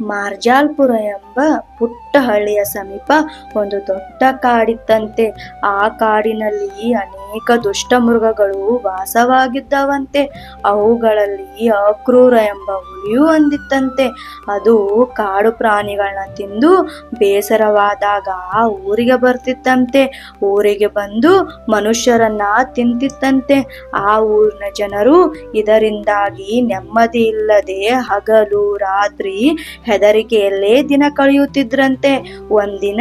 ಮಾರ್ಜಾಲ್ಪುರ ಎಂಬ ಪುಟ್ಟ ಹಳ್ಳಿಯ ಸಮೀಪ ಒಂದು ದೊಡ್ಡ ಕಾಡಿತ್ತಂತೆ. ಆ ಕಾಡಿನಲ್ಲಿ ಅನೇಕ ದುಷ್ಟ ಮೃಗಗಳು ವಾಸವಾಗಿದ್ದವಂತೆ, ಅವುಗಳಲ್ಲಿ ಅಕ್ರೂರ ಎಂಬ ಹುಲಿಯೂ ಒಂದಿತ್ತಂತೆ. ಅದು ಕಾಡು ಪ್ರಾಣಿಗಳನ್ನ ತಿಂದು ಬೇಸರವಾದಾಗ ಊರಿಗೆ ಬರ್ತಿತ್ತಂತೆ. ಊರಿಗೆ ಬಂದು ಮನುಷ್ಯರನ್ನ ತಿಂತಿತ್ತಂತೆ. ಆ ಊರಿನ ಜನರು ಇದರಿಂದಾಗಿ ನೆಮ್ಮದಿ ಇಲ್ಲದೆ ಹಗಲು, ರಾತ್ರಿ ಹೆದರಿಕೆಯಲ್ಲೇ ದಿನ ಕಳೆಯುತ್ತಿದ್ರಂತೆ. ಒಂದಿನ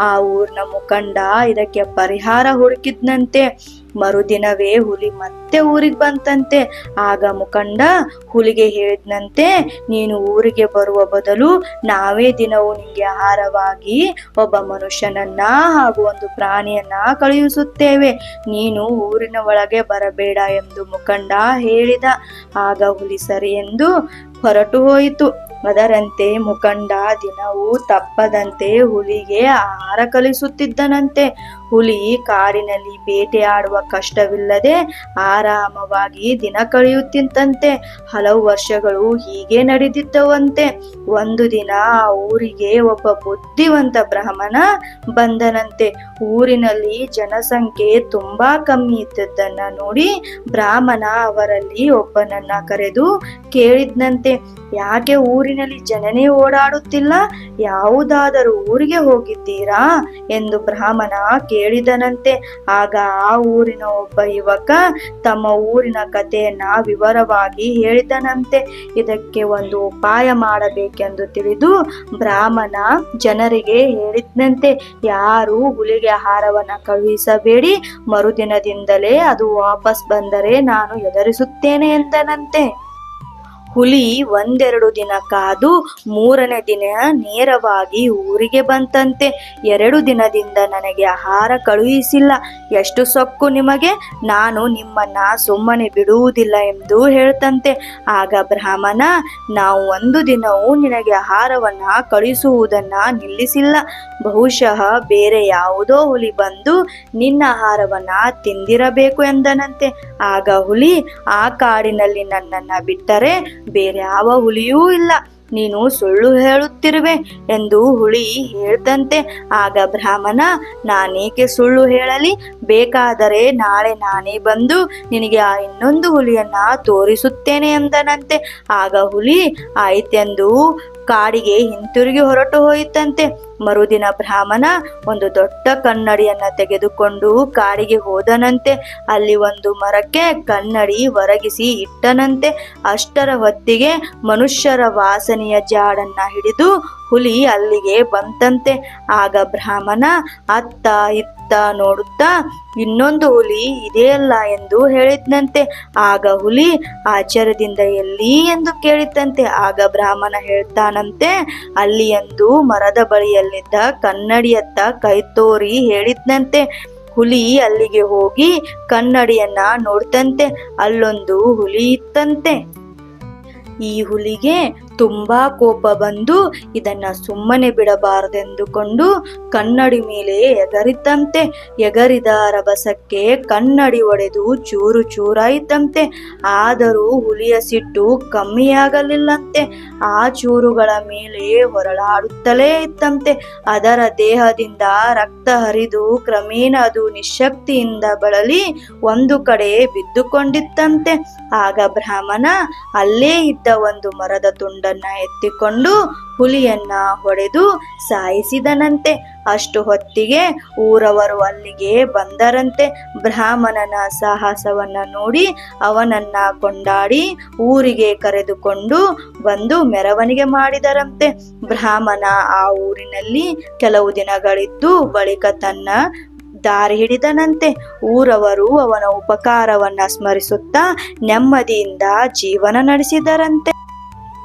ಆ ಊರಿನ ಮುಖಂಡ ಇದಕ್ಕೆ ಪರಿಹಾರ ಹುಡುಕಿದ್ನಂತೆ. ಮರುದಿನವೇ ಹುಲಿ ಮತ್ತೆ ಊರಿಗೆ ಬಂತಂತೆ. ಆಗ ಮುಖಂಡ ಹುಲಿಗೆ ಹೇಳಿದ್ನಂತೆ, ನೀನು ಊರಿಗೆ ಬರುವ ಬದಲು ನಾವೇ ದಿನವೂ ನಿಮಗೆ ಆಹಾರವಾಗಿ ಒಬ್ಬ ಮನುಷ್ಯನನ್ನ ಹಾಗೂ ಒಂದು ಪ್ರಾಣಿಯನ್ನ ಕಳುಹಿಸುತ್ತೇವೆ. ನೀನು ಊರಿನ ಒಳಗೆ ಬರಬೇಡ ಎಂದು ಮುಖಂಡ ಹೇಳಿದ. ಆಗ ಹುಲಿ ಸರಿ ಎಂದು ಹೊರಟು ಹೋಯಿತು. ಅದರಂತೆ ಮುಖಂಡ ದಿನವೂ ತಪ್ಪದಂತೆ ಹುಲಿಗೆ ಆಹಾರ ಕಲಿಸುತ್ತಿದ್ದನಂತೆ. ಹುಲಿ ಕಾಡಿನಲ್ಲಿ ಬೇಟೆಯಾಡುವ ಕಷ್ಟವಿಲ್ಲದೆ ಆರಾಮವಾಗಿ ದಿನ ಕಳೆಯುತ್ತಿದ್ದಂತೆ ಹಲವು ವರ್ಷಗಳು ಹೀಗೆ ನಡೆದಿದ್ದವಂತೆ. ಒಂದು ದಿನ ಆ ಊರಿಗೆ ಒಬ್ಬ ಬುದ್ಧಿವಂತ ಬ್ರಾಹ್ಮಣ ಬಂದನಂತೆ. ಊರಿನಲ್ಲಿ ಜನಸಂಖ್ಯೆ ತುಂಬಾ ಕಮ್ಮಿ ಇದ್ದದ್ದನ್ನ ನೋಡಿ ಬ್ರಾಹ್ಮಣ ಅವರಲ್ಲಿ ಒಬ್ಬನನ್ನ ಕರೆದು ಕೇಳಿದ್ನಂತೆ. ಯಾಕೆ ಊರಿನಲ್ಲಿ ಜನನೇ ಓಡಾಡುತ್ತಿಲ್ಲ? ಯಾವುದಾದರೂ ಊರಿಗೆ ಹೋಗಿದ್ದೀರಾ? ಎಂದು ಬ್ರಾಹ್ಮಣ ಕೇಳಿದನಂತೆ. ಆಗ ಆ ಊರಿನ ಒಬ್ಬ ಯುವಕ ತಮ್ಮ ಊರಿನ ಕಥೆಯನ್ನ ವಿವರವಾಗಿ ಹೇಳಿದನಂತೆ. ಇದಕ್ಕೆ ಒಂದು ಉಪಾಯ ಮಾಡಬೇಕೆಂದು ತಿಳಿದು ಬ್ರಾಹ್ಮಣ ಜನರಿಗೆ ಹೇಳಿದಂತೆ ಯಾರು ಹುಲಿಗೆ ಆಹಾರವನ್ನ ಕಳುಹಿಸಬೇಡಿ. ಮರುದಿನದಿಂದಲೇ ಅದು ವಾಪಸ್ ಬಂದರೆ ನಾನು ಎದುರಿಸುತ್ತೇನೆ ಎಂದನಂತೆ. ಹುಲಿ ಒಂದೆರಡು ದಿನ ಕಾದು ಮೂರನೇ ದಿನ ನೇರವಾಗಿ ಊರಿಗೆ ಬಂತಂತೆ. ಎರಡು ದಿನದಿಂದ ನನಗೆ ಆಹಾರ ಕಳುಹಿಸಿಲ್ಲ. ಎಷ್ಟು ಸೊಕ್ಕು ನಿಮಗೆ? ನಾನು ನಿಮ್ಮನ್ನ ಸುಮ್ಮನೆ ಬಿಡುವುದಿಲ್ಲ ಎಂದು ಹೇಳ್ತಂತೆ. ಆಗ ಬ್ರಾಹ್ಮಣ, ನಾವು ಒಂದು ದಿನವೂ ನಿನಗೆ ಆಹಾರವನ್ನ ಕಳುಹಿಸುವುದನ್ನ ನಿಲ್ಲಿಸಿಲ್ಲ. ಬಹುಶಃ ಬೇರೆ ಯಾವುದೋ ಹುಲಿ ಬಂದು ನಿನ್ನ ಆಹಾರವನ್ನ ತಿಂದಿರಬೇಕು ಎಂದನಂತೆ. ಆಗ ಹುಲಿ ಆ ಕಾಡಿನಲ್ಲಿ ನನ್ನನ್ನ ಬಿಟ್ಟರೆ ಬೇರೆ ಯಾವ ಹುಲಿಯೂ ಇಲ್ಲ. ನೀನು ಸುಳ್ಳು ಹೇಳುತ್ತಿರುವೆ ಎಂದು ಹುಳಿ ಹೇಳ್ತಂತೆ. ಆಗ ಬ್ರಾಹ್ಮಣ, ನಾನೇಕೆ ಸುಳ್ಳು ಹೇಳಲಿ? ಬೇಕಾದರೆ ನಾಳೆ ನಾನೇ ಬಂದು ನಿನಗೆ ಆ ಇನ್ನೊಂದು ಹುಲಿಯನ್ನ ತೋರಿಸುತ್ತೇನೆ ಎಂದನಂತೆ ಆಗ ಹುಲಿ ಆಯ್ತೆಂದು ಕಾಡಿಗೆ ಹಿಂತಿರುಗಿ ಹೊರಟು ಹೋಯಿತಂತೆ. ಮರುದಿನ ಬ್ರಾಹ್ಮಣ ಒಂದು ದೊಡ್ಡ ಕನ್ನಡಿಯನ್ನ ತೆಗೆದುಕೊಂಡು ಕಾಡಿಗೆ ಹೋದನಂತೆ. ಅಲ್ಲಿ ಒಂದು ಮರಕ್ಕೆ ಕನ್ನಡಿ ಒರಗಿಸಿ ಇಟ್ಟನಂತೆ. ಅಷ್ಟರ ಹೊತ್ತಿಗೆ ಮನುಷ್ಯರ ವಾಸನೆಯ ಜಾಡನ್ನ ಹಿಡಿದು ಹುಲಿ ಅಲ್ಲಿಗೆ ಬಂತಂತೆ. ಆಗ ಬ್ರಾಹ್ಮಣ, ಅತ್ತ ಇತ್ತ ನೋಡುತ್ತಾ, ಇನ್ನೊಂದು ಹುಲಿ ಇದೆಯಲ್ಲ ಎಂದು ಹೇಳಿದ್ನಂತೆ. ಆಗ ಹುಲಿ ಆಚಾರದಿಂದ ಎಲ್ಲಿ ಎಂದು ಕೇಳಿತಂತೆ ಆಗ ಬ್ರಾಹ್ಮಣ ಹೇಳ್ತಾನಂತೆ, ಅಲ್ಲಿ ಎಂದು ಮರದ ಬಳಿಯಲ್ಲಿದ್ದ ಕನ್ನಡಿಯತ್ತ ಕೈ ತೋರಿ ಹೇಳಿದ್ನಂತೆ. ಹುಲಿ ಅಲ್ಲಿಗೆ ಹೋಗಿ ಕನ್ನಡಿಯನ್ನ ನೋಡ್ತಂತೆ. ಅಲ್ಲೊಂದು ಹುಲಿ ಇತ್ತಂತೆ. ಈ ಹುಲಿಗೆ ತುಂಬಾ ಕೋಪ ಬಂದು ಇದನ್ನ ಸುಮ್ಮನೆ ಬಿಡಬಾರದೆಂದುಕೊಂಡು ಕನ್ನಡಿ ಮೇಲೆ ಎಗರಿದ್ದಂತೆ, ಎಗರಿದ ರಭಸಕ್ಕೆ ಕನ್ನಡಿ ಒಡೆದು ಚೂರು ಚೂರಾಯಿತಂತೆ ಆದರೂ ಹುಲಿಯ ಸಿಟ್ಟು ಕಮ್ಮಿಯಾಗಲಿಲ್ಲಂತೆ, ಆ ಚೂರುಗಳ ಮೇಲೆ ಹೊರಳಾಡುತ್ತಲೇ ಇತ್ತಂತೆ ಅದರ ದೇಹದಿಂದ ರಕ್ತ ಹರಿದು ಕ್ರಮೇಣ ಅದು ನಿಶಕ್ತಿಯಿಂದ ಬಳಲಿ ಒಂದು ಕಡೆ ಬಿದ್ದುಕೊಂಡಿತ್ತಂತೆ, ಆಗ ಬ್ರಾಹ್ಮಣ ಅಲ್ಲೇ ಇದ್ದ ಒಂದು ಮರದ ತುಂಡನ್ನ ಎತ್ತಿಕೊಂಡು ಹುಲಿಯನ್ನ ಹೊಡೆದು ಸಾಯಿಸಿದನಂತೆ. ಅಷ್ಟು ಹೊತ್ತಿಗೆ ಊರವರು ಅಲ್ಲಿಗೆ ಬಂದರಂತೆ. ಬ್ರಾಹ್ಮಣನ ಸಾಹಸವನ್ನ ನೋಡಿ ಅವನನ್ನ ಕೊಂಡಾಡಿ ಊರಿಗೆ ಕರೆದುಕೊಂಡು ಬಂದು ಮೆರವಣಿಗೆ ಮಾಡಿದರಂತೆ. ಬ್ರಾಹ್ಮಣ ಆ ಊರಿನಲ್ಲಿ ಕೆಲವು ದಿನಗಳಿದ್ದು ಬಳಿಕ ತನ್ನ ದಾರಿ ಹಿಡಿದನಂತೆ. ಊರವರು ಅವನ ಉಪಕಾರವನ್ನ ಸ್ಮರಿಸುತ್ತಾ ನೆಮ್ಮದಿಯಿಂದ ಜೀವನ ನಡೆಸಿದರಂತೆ.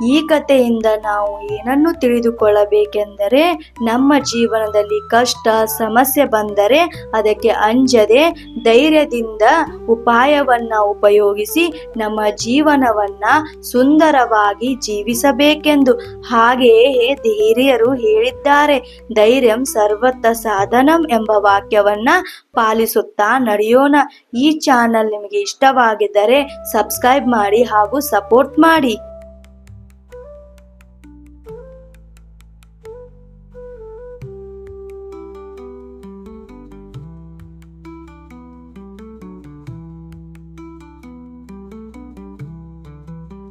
ಈ ಕಥೆಯಿಂದ ನಾವು ಏನನ್ನು ತಿಳಿದುಕೊಳ್ಳಬೇಕೆಂದರೆ ನಮ್ಮ ಜೀವನದಲ್ಲಿ ಕಷ್ಟ, ಸಮಸ್ಯೆ ಬಂದರೆ ಅದಕ್ಕೆ ಅಂಜದೆ ಧೈರ್ಯದಿಂದ ಉಪಾಯವನ್ನು ಉಪಯೋಗಿಸಿ ನಮ್ಮ ಜೀವನವನ್ನು ಸುಂದರವಾಗಿ ಜೀವಿಸಬೇಕೆಂದು. ಹಾಗೆಯೇ ಧೈರ್ಯರು ಹೇಳಿದ್ದಾರೆ, ಧೈರ್ಯಂ ಸರ್ವತ್ತ ಸಾಧನಂ ಎಂಬ ವಾಕ್ಯವನ್ನ ಪಾಲಿಸುತ್ತಾ ನಡೆಯೋಣ. ಈ ಚಾನಲ್ ನಿಮಗೆ ಇಷ್ಟವಾಗಿದ್ದರೆ ಸಬ್ಸ್ಕ್ರೈಬ್ ಮಾಡಿ ಹಾಗೂ ಸಪೋರ್ಟ್ ಮಾಡಿ.